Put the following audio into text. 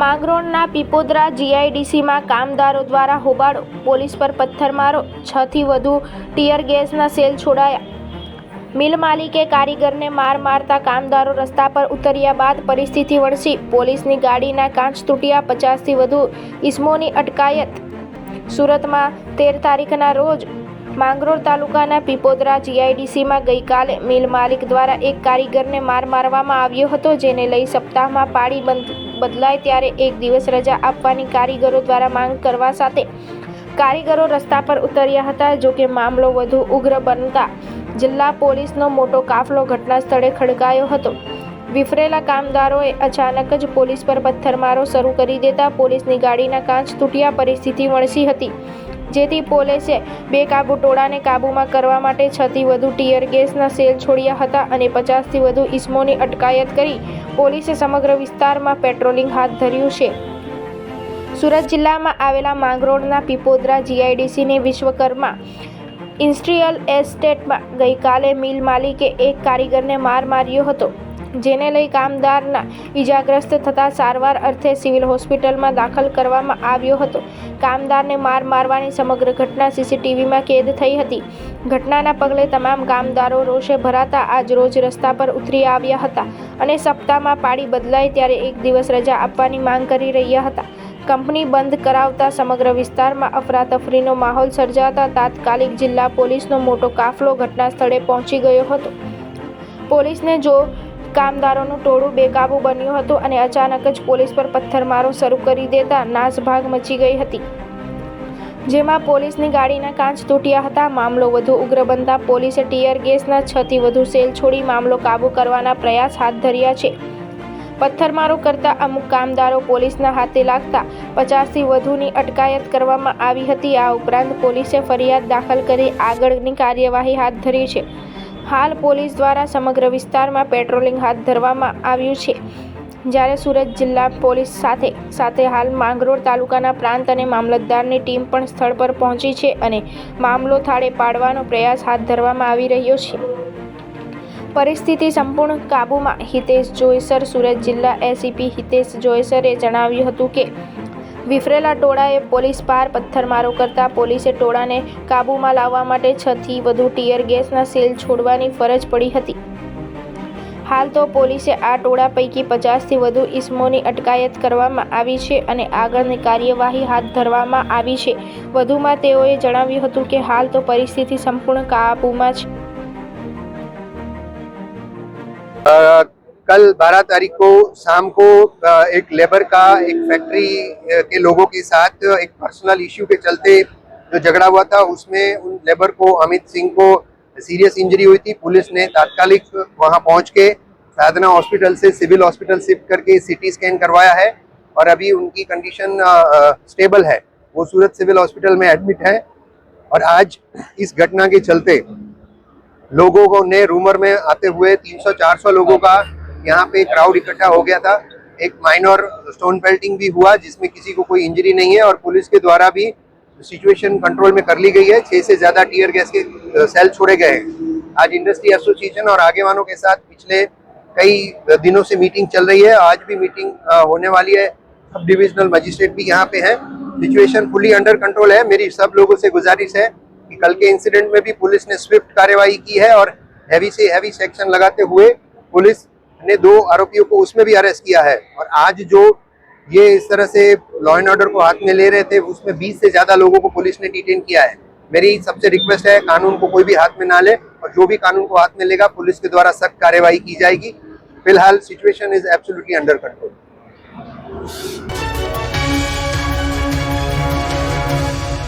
માંગરોળના પીપોદરા જીઆઈડીસીમાં કામદારો દ્વારા હોબાળો પોલીસ પર પથ્થરમારો, છથી વધુ ટીયર ગેસના સેલ છોડાયા. મિલ માલિકે કારીગરને માર મારતા કામદારો રસ્તા પર ઉતર્યા બાદ પરિસ્થિતિ વણસી પોલીસની ગાડીના કાચ તૂટ્યા, પચાસથી વધુ ઇસમોની અટકાયત. સુરતમાં તેર તારીખના રોજ માંગરોળ તાલુકાના પીપોદરા જીઆઈડીસીમાં ગઈકાલે મિલ માલિક દ્વારા એક કારીગરને માર મારવામાં આવ્યો હતો, જેને લઈ સપ્તાહમાં પાળી બંધ, બદલાય ત્યારે એક દિવસ રજા આપવાની કારીગરો દ્વારા માંગ કરવા સાથે કારીગરો રસ્તા પર ઉતર્યા હતા. જો કે મામલો વધુ ઉગ્ર બનતા જિલ્લા પોલીસનો મોટો કાફલો ઘટના સ્થળે ખડકાયો હતો. વિફરેલા કામદારોએ અચાનક જ પોલીસ પર પથ્થરમારો શરૂ કરી દેતા પોલીસની ગાડીના કાચ તૂટ્યા, પરિસ્થિતિ વણસી હતી. જેથી પોલીસે બેકાબુ ટોળાને કાબૂમાં કરવા માટે છથી વધુ ટીયર ગેસના સેલ છોડ્યા હતા અને પચાસથી વધુ ઇસમોની અટકાયત કરી પોલીસે સમગ્ર વિસ્તારમાં પેટ્રોલિંગ હાથ ધર્યું છે. સુરત જિલ્લામાં આવેલા માંગરોળના પીપોદરા જીઆઈડીસીની વિશ્વકર્મા ઇન્ડસ્ટ્રીયલ એસ્ટેટમાં ગઈકાલે મિલ માલિકે એક કારીગરને માર માર્યો હતો. જેને લઈ કામદારના ઈજાગ્રસ્ત થતા સારવાર અર્થે સિવિલ હોસ્પિટલમાં દાખલ કરવામાં આવ્યો હતો. કામદારને માર મારવાની સમગ્ર ઘટના સીસીટીવીમાં કેદ થઈ હતી. ઘટનાના પગલે તમામ કામદારો રોષે ભરાતા આજ રોજ રસ્તા પર ઉતરી આવ્યા હતા અને સપ્તાહમાં પાળી બદલાય ત્યારે એક દિવસ રજા આપવાની માંગ કરી રહ્યા હતા. કંપની બંધ કરાવતા સમગ્ર વિસ્તારમાં અફરાતફરીનો માહોલ સર્જાતા તાત્કાલિક જિલ્લા પોલીસનો મોટો કાફલો ઘટના સ્થળે પહોંચી ગયો હતો. પોલીસને જો કામદારોનું ટોળું બેકાબુ બન્યું હતું અને અચાનક જ પોલીસ પર પથ્થરમારો શરૂ કરી દેતા નાસભાગ મચી ગઈ હતી. જેમાં પોલીસની ગાડીના કાચ તૂટ્યા હતા. મામલો વધુ ઉગ્ર બનતા પોલીસે ટીયર ગેસના છથી વધુ સેલ છોડી મામલો કાબૂ કરવાના પ્રયાસ હાથ ધર્યા છે. પથ્થરમારો કરતા અમુક કામદારો પોલીસના હાથે લાગતા પચાસથી વધુની અટકાયત કરવામાં આવી હતી. આ ઉપરાંત પોલીસે ફરિયાદ દાખલ કરી આગળની કાર્યવાહી હાથ ધરી છે. હાલ પોલીસ દ્વારા સમગ્ર વિસ્તારમાં પેટ્રોલિંગ હાથ ધરવામાં આવ્યું છે. જ્યારે સુરત જિલ્લા પોલીસ સાથે સાથે હાલ માંગરોળ તાલુકાના પ્રાંત અને મામલતદારની ટીમ પણ સ્થળ પર પહોંચી છે અને મામલો થાળે પાડવાનો પ્રયાસ હાથ ધરવામાં આવી રહ્યો છે. પરિસ્થિતિ સંપૂર્ણ કાબૂમાં. હિતેશ જોયસર, સુરત જિલ્લા એસીપી હિતેશ જોયસરે જણાવ્યું હતું કે વિફરેલા ટોળાએ પોલીસ પાર પથ્થરમારો કરતા પોલીસે ટોળાને કાબૂમાં લાવવા માટે છથી વધુ ટીયર ગેસના સેલ છોડવાની ફરજ પડી હતી. હાલ તો પોલીસે આ ટોળા પૈકી પચાસથી વધુ ઇસમોની અટકાયત કરવામાં આવી છે અને આગળની કાર્યવાહી હાથ ધરવામાં આવી છે. વધુમાં તેઓએ જણાવ્યું હતું કે હાલ તો પરિસ્થિતિ સંપૂર્ણ કાબૂમાં છે. कल 12 तारीख को शाम को एक लेबर का, एक फैक्ट्री के लोगों के साथ, एक पर्सनल इश्यू के चलते जो झगड़ा हुआ था, उसमें उन लेबर को, अमित सिंह को सीरियस इंजरी हुई थी। पुलिस ने तात्कालिक वहाँ पहुँच के साधना हॉस्पिटल से सिविल हॉस्पिटल शिफ्ट करके सीटी स्कैन करवाया है और अभी उनकी कंडीशन स्टेबल है। वो सूरत सिविल हॉस्पिटल में एडमिट है और आज इस घटना के चलते लोगों को ने रूमर में आते हुए 300-400 लोगों का यहाँ पे क्राउड इकट्ठा हो गया था। एक माइनर स्टोन पेल्टिंग भी हुआ, जिसमें किसी को कोई इंजरी नहीं है और पुलिस के द्वारा भी सिचुएशन कंट्रोल में कर ली गई है। छह से ज़्यादा टीयर गैस के सेल छोड़े गए हैं। आज इंडस्ट्री एसोसिएशन और आगे वालों के साथ पिछले कई दिनों से मीटिंग चल रही है। आज भी मीटिंग होने वाली है। सब डिविजनल मजिस्ट्रेट भी यहाँ पे है। सिचुएशन फुली अंडर कंट्रोल है। मेरी सब लोगों से गुजारिश है कि कल के इंसिडेंट में भी पुलिस ने स्विफ्ट कार्यवाही की है और हैवी से हैवी सेक्शन लगाते हुए पुलिस ने दो आरोपियों को उसमें भी अरेस्ट किया है। और आज जो ये इस तरह से लॉ एंड ऑर्डर को हाथ में ले रहे थे, उसमें 20 से ज़्यादा लोगों को पुलिस ने डिटेन किया है। मेरी सबसे रिक्वेस्ट है, कानून को कोई भी हाथ में ना ले और जो भी कानून को हाथ में लेगा, पुलिस के द्वारा सख्त कार्यवाही की जाएगी। फ़िलहाल situation is absolutely under control